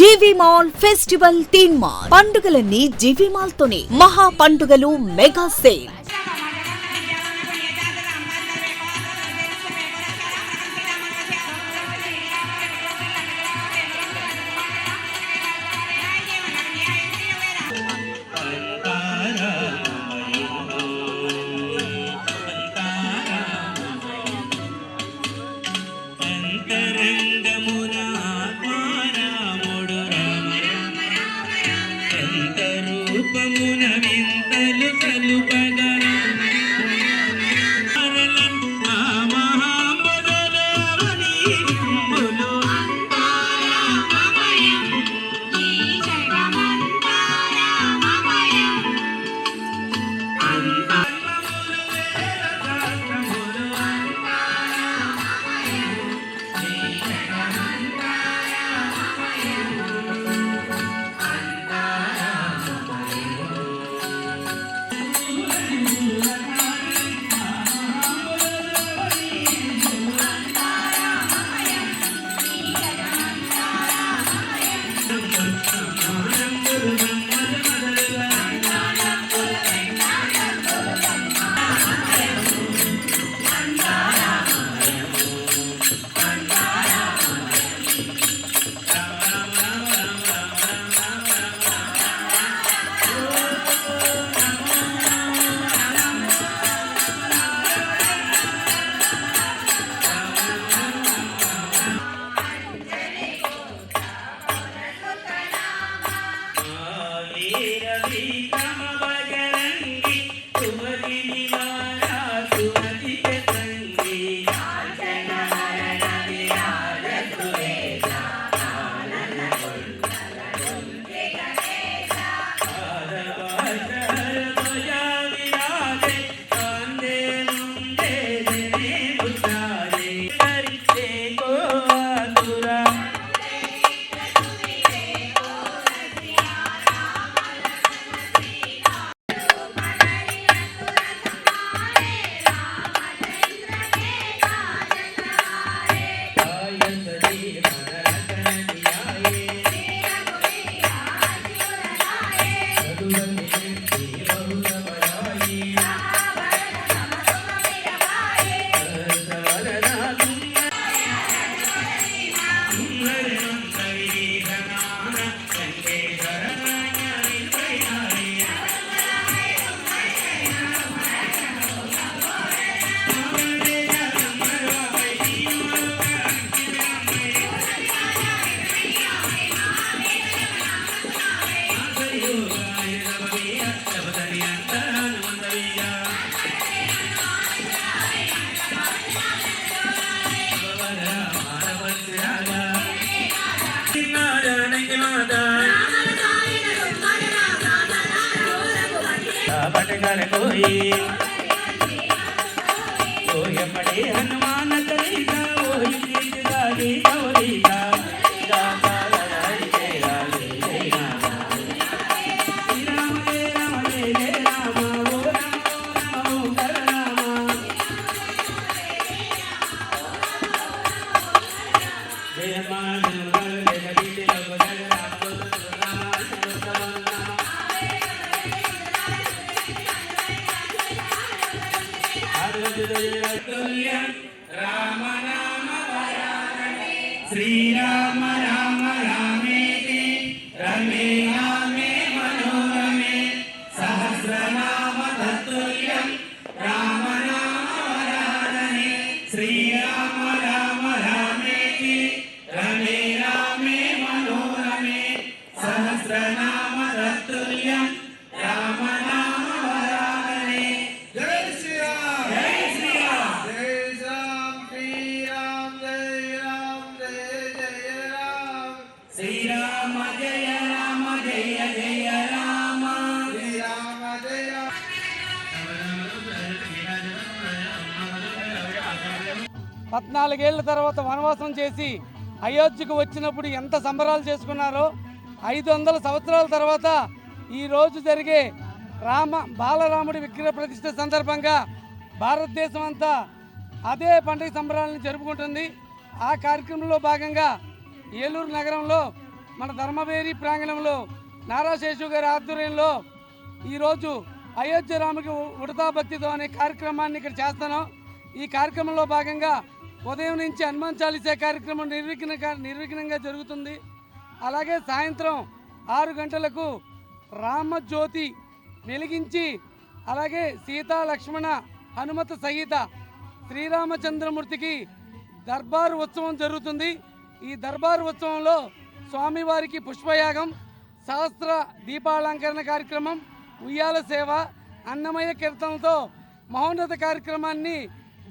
GV mall festival theme mall పండుగలన్నీ GV mall తోనే మహా పండుగలు మెగా సేల్ రూపమున వింతలు కలుపగా పట్టుకొని పోయమ్మడి అను श्रीराम राम रामे रमे रामे मनोरमे सहस्रनाम तत्तुल्यं राम नाम वराधने श्रीराम రమే రామే మనోరమే సహస్రనామ తత్తుల్యం రామ రామ వరాననే జై శ్రీరామ్! జై శ్రీరామ్! జై రామ్ శ్రీరామ్ జై రామ్ జయ జయ రామ్! శ్రీరామ జయ రామ జయ జయ రామ. శ్రీరామ జయ పద్నాలుగేళ్ళ తర్వాత వనవాసం చేసి అయోధ్యకు వచ్చినప్పుడు ఎంత సంబరాలు చేసుకున్నారో ఐదు వందల సంవత్సరాల తర్వాత ఈరోజు జరిగే రామ బాలరాముడి విగ్రహ ప్రతిష్ట సందర్భంగా భారతదేశం అంతా అదే పండుగ సంబరాలను జరుపుకుంటుంది. ఆ కార్యక్రమంలో భాగంగా ఏలూరు నగరంలో మన ధర్మవేరి ప్రాంగణంలో నారాశేషు గారి ఆధ్వర్యంలో ఈరోజు అయోధ్య రాముకి ఉడతాభక్తితో అనే కార్యక్రమాన్ని ఇక్కడ చేస్తాను ఈ కార్యక్రమంలో భాగంగా ఉదయం నుంచి హనుమాన్ చాలీసే కార్యక్రమం నిర్విఘ్న నిర్విఘ్నంగా జరుగుతుంది. అలాగే సాయంత్రం ఆరు గంటలకు రామజ్యోతి వెలిగించి అలాగే సీతా లక్ష్మణ హనుమత సహిత శ్రీరామచంద్రమూర్తికి దర్బారు ఉత్సవం జరుగుతుంది. ఈ దర్బారు ఉత్సవంలో స్వామివారికి పుష్పయాగం సహస్ర దీపాలంకరణ కార్యక్రమం ఉయ్యాల సేవ అన్నమయ కీర్తనలతో మహోన్నత కార్యక్రమాన్ని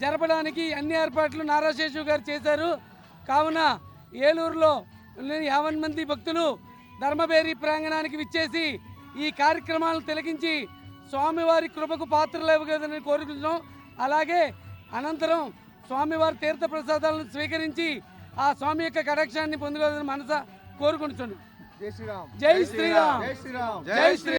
జరపడానికి అన్ని ఏర్పాట్లు నారాశేషు గారు చేశారు. కావున ఏలూరులో యాభై మంది భక్తులు ధర్మబేరి ప్రాంగణానికి విచ్చేసి ఈ కార్యక్రమాలను తిలకించి స్వామివారి కృపకు పాత్రలేవగదని కోరుకుంటున్నాం. అలాగే అనంతరం స్వామివారి తీర్థ ప్రసాదాలను స్వీకరించి ఆ స్వామి యొక్క కటాక్షాన్ని పొందుకోవాలని మనస కోరుకుంటున్నాం. జై శ్రీరామ్. జై శ్రీరామ్. జై శ్రీరామ్. జై శ్రీ